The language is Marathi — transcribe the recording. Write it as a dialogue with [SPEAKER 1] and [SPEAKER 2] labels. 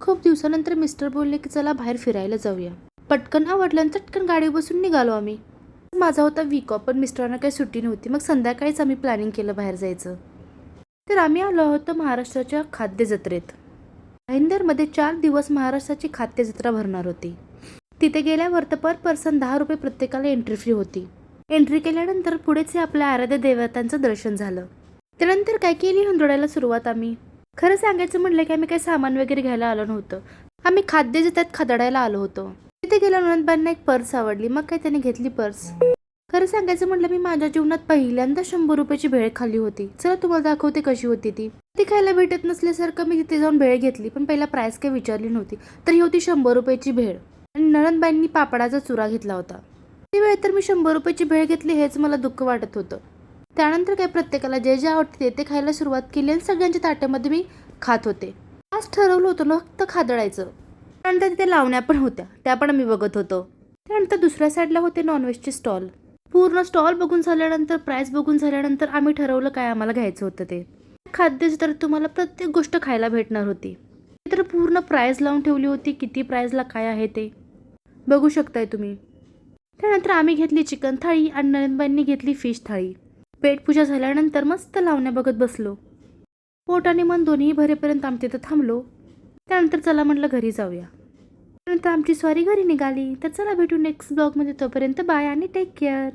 [SPEAKER 1] खूप दिवसानंतर मिस्टर बोलले की चला बाहेर फिरायला जाऊया. पटकन हा वडिलांचं चटकन गाडी बसून निघालो आम्ही. माझा होता वीक ऑफ पण मिस्टरांना काही सुट्टी नव्हती. मग संध्याकाळीच आम्ही प्लॅनिंग केलं बाहेर जायचं. तर आम्ही आलो आहोत महाराष्ट्राच्या खाद्य जत्रेत. भाईंदरमध्ये चार दिवस महाराष्ट्राची खाद्य जत्रा भरणार होती. तिथे गेल्यावर तर पर पर्सन दहा रुपये प्रत्येकाला एंट्री फी होती. एंट्री केल्यानंतर पुढेच हे आपल्या आराध्य देवतांचं दर्शन झालं. त्यानंतर काय केली हुंदडायला सुरुवात आम्ही? खरं सांगायचं म्हटलं की आम्ही काही सामान वगैरे घ्यायला आलो नव्हतं. आम्ही खाद्य जे त्यात खदडायला आलो होतो. तिथे गेल्या नंदबाईंना एक पर्स आवडली. मग काय त्याने घेतली पर्स? खरं सांगायचं म्हटलं मी माझ्या जीवनात पहिल्यांदा शंभर रुपयाची भेळ खाल्ली होती. चला तुम्हाला दाखवते कशी होती ती. ती खायला भेटत नसल्यासारखं मी तिथे जाऊन भेळ घेतली पण पहिला प्राईस काही विचारली नव्हती. तर ही होती शंभर रुपयाची भेळ. आणि नणंदबाईंनी पापडाचा चुरा घेतला होता. ती वेळ तर मी शंभर रुपयाची भेळ घेतली हेच मला दुःख वाटत होतं. त्यानंतर काय प्रत्येकाला जे जे आवडते ते ते खायला सुरुवात केली आणि सगळ्यांच्या ताट्यामध्ये मी खात होते. आज ठरवलं होतं ना फक्त खादळायचं. त्यानंतर तिथे लावण्या पण होत्या त्या पण आम्ही बघत होतो. त्यानंतर दुसऱ्या साईडला होते नॉनव्हेजचे स्टॉल पूर्ण स्टॉल बघून झाल्यानंतर प्राईस बघून झाल्यानंतर आम्ही ठरवलं काय आम्हाला घ्यायचं होतं ते. खाद्य तर तुम्हाला प्रत्येक गोष्ट खायला भेटणार होती. तर पूर्ण प्राईज लावून ठेवली होती किती प्राईजला काय आहे ते. बघू शकताय तुम्ही. त्यानंतर आम्ही घेतली चिकन थाळी आणि नंदबाईंनी घेतली फिश थाळी. पेटपूजा झाल्यानंतर मस्त लावण्या बघत बसलो. पोट आणि मन दोन्ही भरेपर्यंत आम्ही तिथं थांबलो. त्यानंतर चला म्हटलं घरी जाऊया. त्यानंतर आमची स्वारी घरी निघाली. तर चला भेटू नेक्स्ट ब्लॉगमध्ये तोपर्यंत बाय आणि टेक केअर